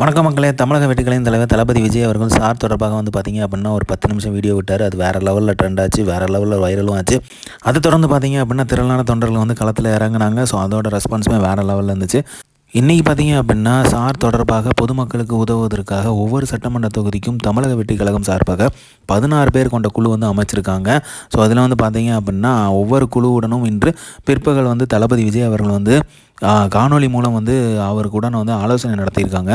வணக்கம் மக்களே. தமிழக வெட்டுக்களின் தலைவர் தளபதி விஜய் அவர்கள் சார் தொடர்பாக வந்து பார்த்தீங்க அப்படின்னா ஒரு பத்து நிமிஷம் வீடியோ விட்டார். அது வேறு லெவலில் ட்ரெண்ட் ஆச்சு வேறு லெவலில் வைரலும் ஆச்சு. அதை தொடர்ந்து பார்த்திங்க அப்படின்னா திரளான தொண்டர்கள் வந்து களத்தில் இறங்குனாங்க. ஸோ அதோட ரெஸ்பான்ஸுமே வேறு லெவலில் இருந்துச்சு. இன்றைக்கி பார்த்தீங்க அப்படின்னா சார் தொடர்பாக பொதுமக்களுக்கு உதவுவதற்காக ஒவ்வொரு சட்டமன்ற தொகுதிக்கும் தமிழக வெற்றி கழகம் சார்பாக பதினாறு பேர் கொண்ட குழு வந்து அமைச்சிருக்காங்க. ஸோ அதில் வந்து பார்த்தீங்க அப்படின்னா ஒவ்வொரு குழுவுடனும் இன்று பிற்பகல் வந்து தளபதி விஜய் அவர்கள் வந்து காணொலி காணொளி மூலம் வந்து அவருக்குடன் வந்து ஆலோசனை நடத்தியிருக்காங்க.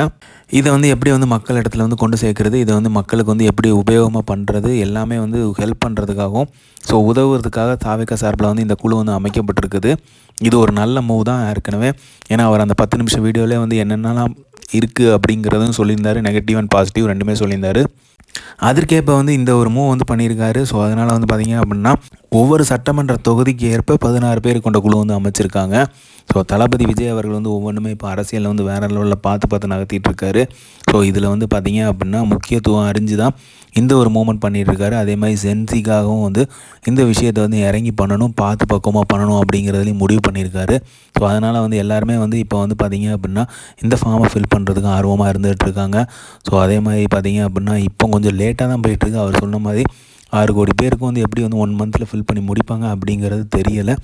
இதை வந்து எப்படி வந்து மக்கள் இடத்துல வந்து கொண்டு சேர்க்கறது இதை வந்து மக்களுக்கு வந்து எப்படி உபயோகமாக பண்ணுறது எல்லாமே வந்து ஹெல்ப் பண்ணுறதுக்காகவும் ஸோ உதவுறதுக்காக தாவேக்கா சார்பில் வந்து இந்த குழு வந்து அமைக்கப்பட்டிருக்குது. இது ஒரு நல்ல மூவ் தான் ஏற்கனவே. ஏன்னா அவர் அந்த பத்து நிமிஷம் வீடியோவிலே வந்து என்னென்னலாம் இருக்குது அப்படிங்கிறதும் சொல்லியிருந்தார். நெகட்டிவ் அண்ட் பாசிட்டிவ் ரெண்டுமே சொல்லியிருந்தார். அதற்கேற்ப வந்து இந்த ஒரு மூவ் வந்து பண்ணியிருக்காரு. ஸோ அதனால் வந்து பார்த்தீங்க அப்படின்னா ஒவ்வொரு சட்டமன்ற தொகுதிக்கு ஏற்ப பதினாறு பேர் கொண்ட குழு வந்து அமைச்சிருக்காங்க. ஸோ தளபதி விஜய் அவர்கள் வந்து ஒவ்வொன்றுமே இப்போ அரசியலில் வந்து வேறு லெவலில் பார்த்து பார்த்து நகர்த்திட்டு இருக்காரு ஸோ இதில் வந்து பார்த்தீங்க அப்படின்னா முக்கியத்துவம் அறிஞ்சு தான் இந்த ஒரு மூமெண்ட் பண்ணிகிட்ருக்காரு அதே மாதிரி சென்சிக்காகவும் வந்து இந்த விஷயத்தை வந்து இறங்கி பண்ணணும் பார்த்து பக்குவமாக பண்ணணும் அப்படிங்கிறதுலையும் முடிவு பண்ணியிருக்காரு ஸோ அதனால் வந்து எல்லாருமே வந்து இப்போ வந்து பார்த்திங்க அப்படின்னா இந்த ஃபார்மை ஃபில் பண்ணுறதுக்கு ஆர்வமாக இருந்துகிட்ருக்காங்க ஸோ அதே மாதிரி பார்த்தீங்க அப்படின்னா இப்போ கொஞ்சம் லேட்டாக தான் போயிட்டுருக்கு. அவர் சொன்ன மாதிரி ஆறு கோடி பேருக்கு வந்து எப்படி வந்து ஒன் மந்தில் ஃபில் பண்ணி முடிப்பாங்க அப்படிங்கிறது தெரியலை.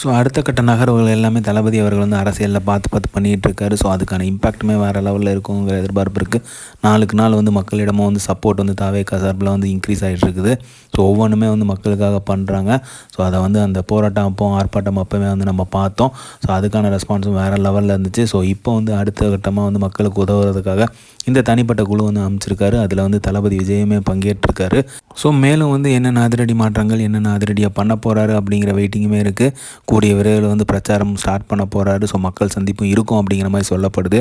ஸோ அடுத்த கட்ட நகர்வுகள் எல்லாமே தளபதி அவர்கள் வந்து அரசியலில் பார்த்து பார்த்து பண்ணிகிட்ருக்காரு ஸோ அதுக்கான இம்பாக்ட்டுமே வேறு லெவலில் இருக்குங்கிற எதிர்பார்ப்பு இருக்குது நாளுக்கு நாள் வந்து மக்களிடமும் வந்து சப்போர்ட் வந்து தாவேக்கா சார்பில் வந்து இன்க்ரீஸ் ஆகிட்டு இருக்குது. ஸோ ஒவ்வொன்றுமே வந்து மக்களுக்காக பண்ணுறாங்க. ஸோ அதை வந்து அந்த போராட்டம் அப்போ ஆர்ப்பாட்டம் அப்போவே வந்து நம்ம பார்த்தோம். ஸோ அதுக்கான ரெஸ்பான்ஸும் வேறு லெவலில் இருந்துச்சு. ஸோ இப்போ வந்து அடுத்த கட்டமாக வந்து மக்களுக்கு உதவுறதுக்காக இந்த தனிப்பட்ட குழு வந்து அமைச்சிருக்காரு. அதில் வந்து தளபதி விஜயமே பங்கேற்றிருக்காரு. ஸோ மேலும் வந்து என்னென்ன அதிரடி மாற்றங்கள் என்னென்ன அதிரடியாக பண்ண போகிறாரு அப்படிங்கிற வெயிட்டிங்குமே இருக்குது கூடிய விரைவில் வந்து பிரச்சாரம் ஸ்டார்ட் பண்ண போகிறாரு ஸோ மக்கள் சந்திப்பும் இருக்கும் அப்படிங்கிற மாதிரி சொல்லப்படுது.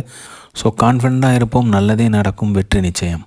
ஸோ கான்ஃபிடண்ட்டாக இருப்போம். நல்லதே நடக்கும். வெற்றி நிச்சயம்.